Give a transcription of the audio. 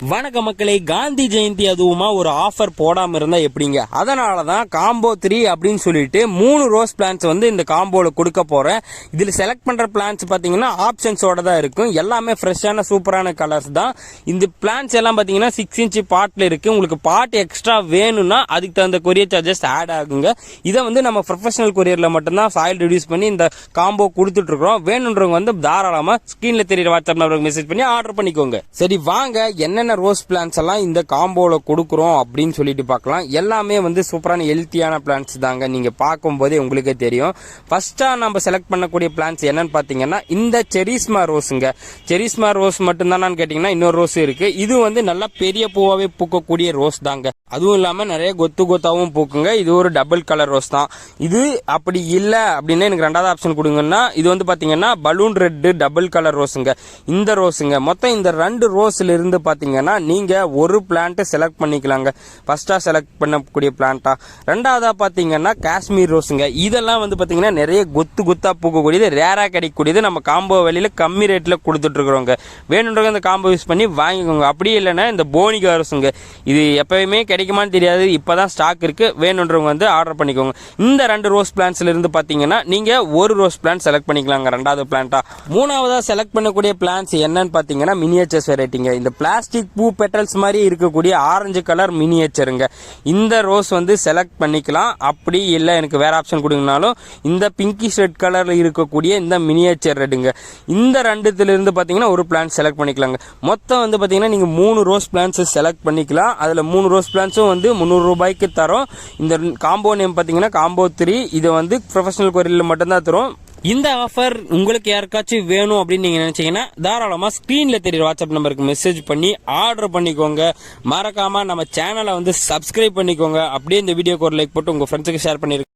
வணக்க மக்களே காந்தி ஜெயந்தி அதுவுமா ஒரு ஆஃபர் போடாம இருந்தா எப்படிங்க? அதனால தான் காம்போ த்ரீ அப்படின்னு சொல்லிட்டு மூணு ரோஸ் பிளான்ஸ் வந்து இந்த காம்போவில் கொடுக்க போறேன். இதில் செலக்ட் பண்ற பிளான்ஸ் பார்த்தீங்கன்னா ஆப்ஷன்ஸோட தான் இருக்கும். எல்லாமே ஃப்ரெஷ்ஷான சூப்பரான கலர்ஸ் தான். இந்த பிளான்ஸ் எல்லாம் பார்த்தீங்கன்னா சிக்ஸ் இன்ச்சு பாட்டில் இருக்கு. உங்களுக்கு பாட் எக்ஸ்ட்ரா வேணும்னா அதுக்கு தகுந்த கொரியர் சார்ஜஸ் ஆட் ஆகுங்க. இதை வந்து நம்ம ப்ரொஃபஷனல் கொரியரில் மட்டும்தான் சாயில் ரிடியூஸ் பண்ணி இந்த காம்போ கொடுத்துட்டு வேணுன்றவங்க வந்து தாராளமாக ஸ்க்ரீனில் தெரியுற வாட்ஸ்அப் நம்பருக்கு மெசேஜ் பண்ணி ஆர்டர் பண்ணிக்கோங்க. சரி வாங்க. என்னென்ன ரோஸ் பிளான்ஸ் எல்லாம் இந்த காம்போவில் கொடுக்குறோம் அப்படின்னு சொல்லிட்டு பார்க்கலாம். எல்லாமே வந்து சூப்பரான ஹெல்த்தியான பிளான்ஸ் தாங்க. நீங்கள் பார்க்கும்போதே உங்களுக்கே தெரியும். ஃபஸ்ட்டாக நம்ம செலக்ட் பண்ணக்கூடிய பிளான்ஸ் என்னன்னு பார்த்தீங்கன்னா இந்த செரிஸ்மா ரோஸுங்க. செரிஸ்மா ரோஸ் மட்டும்தானான்னு கேட்டிங்கன்னா இன்னொரு ரோஸ் இருக்குது இது வந்து நல்லா பெரிய பூவாகவே பூக்கக்கூடிய ரோஸ் தாங்க. அதுவும் இல்லாமல் நிறைய கொத்து கொத்தாவும் பூக்குங்க. இது ஒரு டபுள் கலர் ரோஸ் தான். இது அப்படி இல்லை அப்படின்னா எனக்கு ரெண்டாவது ஆப்ஷன் கொடுங்கன்னா இது வந்து பார்த்தீங்கன்னா பலூன் ரெட்டு டபுள் கலர் ரோஸுங்க. இந்த ரோஸுங்க. மொத்தம் இந்த ரெண்டு ரோஸ்ல இருந்து பாத்தீங்கன்னா நீங்க ஒரு பிளான்ட்டு செலக்ட் பண்ணிக்கலாங்க. ஃபஸ்ட்டாக செலக்ட் பண்ணக்கூடிய பிளான்ட்டாக ரெண்டாவதாக பார்த்தீங்கன்னா காஷ்மீர் ரோஸுங்க. இதெல்லாம் வந்து பார்த்தீங்கன்னா நிறைய கொத்து கொத்தாக பூக்கக்கூடியது ரேரா கிடைக்கக்கூடியது. நம்ம காம்போ வெளியில கம்மி ரேட்டில் கொடுத்துட்ருக்குறோங்க. வேணுன்றவங்க அந்த காம்போ யூஸ் பண்ணி வாங்கிக்கோங்க. அப்படியே இல்லைன்னா இந்த போனிகா ரோஸுங்க. இது எப்பயுமே கிடைக்குமான்னு தெரியாது. இப்பதான் ஸ்டாக் இருக்கு. வேணுன்றவங்க வந்து ஆர்டர் பண்ணிக்கோங்க. இந்த ரெண்டு ரோஸ் பிளான்ஸ்லேருந்து இருந்து நீங்கள் ஒரு ரோஸ் பிளான் செலக்ட் பண்ணிக்கலாங்க. ரெண்டாவது பிளான்ட்டாக மூணாவதா செலக்ட் பண்ணக்கூடிய பிளான்ஸ் என்னன்னு பார்த்தீங்கன்னா மினியேச்சர்ஸ் வெரைட்டிங்க இந்த பிளாஸ்டிக் பூ பெட்டல்ஸ் மாதிரி இருக்கக்கூடிய ஆரஞ்சு கலர் மினியேச்சருங்க இந்த ரோஸ் வந்து செலக்ட் பண்ணிக்கலாம். அப்படி இல்லை எனக்கு வேறு ஆப்ஷன் கொடுங்கனாலும் இந்த பிங்கிஷ் ரெட் கலரில் இருக்கக்கூடிய இந்த மினியேச்சர் ரெட்டுங்க இந்த ரெண்டுத்துலேருந்து பார்த்தீங்கன்னா ஒரு பிளான் செலக்ட் பண்ணிக்கலாங்க. மொத்தம் வந்து பார்த்தீங்கன்னா நீங்கள் மூணு ரோஸ் பிளான்ஸை செலக்ட் பண்ணிக்கலாம். அதில் மூணு ரோஸ் பிளான்ஸும் வந்து முந்நூறு ரூபாய்க்கு தரோம். இந்த காம்போ நேம் பார்த்தீங்கன்னா காம்போ த்ரீ இதை வந்து ப்ரொஃபஷனல் கொரியரில் மட்டும்தான் தரும். இந்த ஆஃபர் உங்களுக்கு யாருக்காச்சும் வேணும் அப்படின்னு நீங்க நினைச்சீங்கன்னா தாராளமா ஸ்கிரீன்ல தெரியுற வாட்ஸ்அப் நம்பருக்கு மெசேஜ் பண்ணி ஆர்டர் பண்ணிக்கோங்க. மறக்காம நம்ம சேனலை வந்து சப்ஸ்கிரைப் பண்ணிக்கோங்க. அப்படியே இந்த வீடியோக்கு ஒரு லைக் போட்டு உங்க ஃப்ரெண்ட்ஸுக்கு ஷேர் பண்ணிருக்கோம்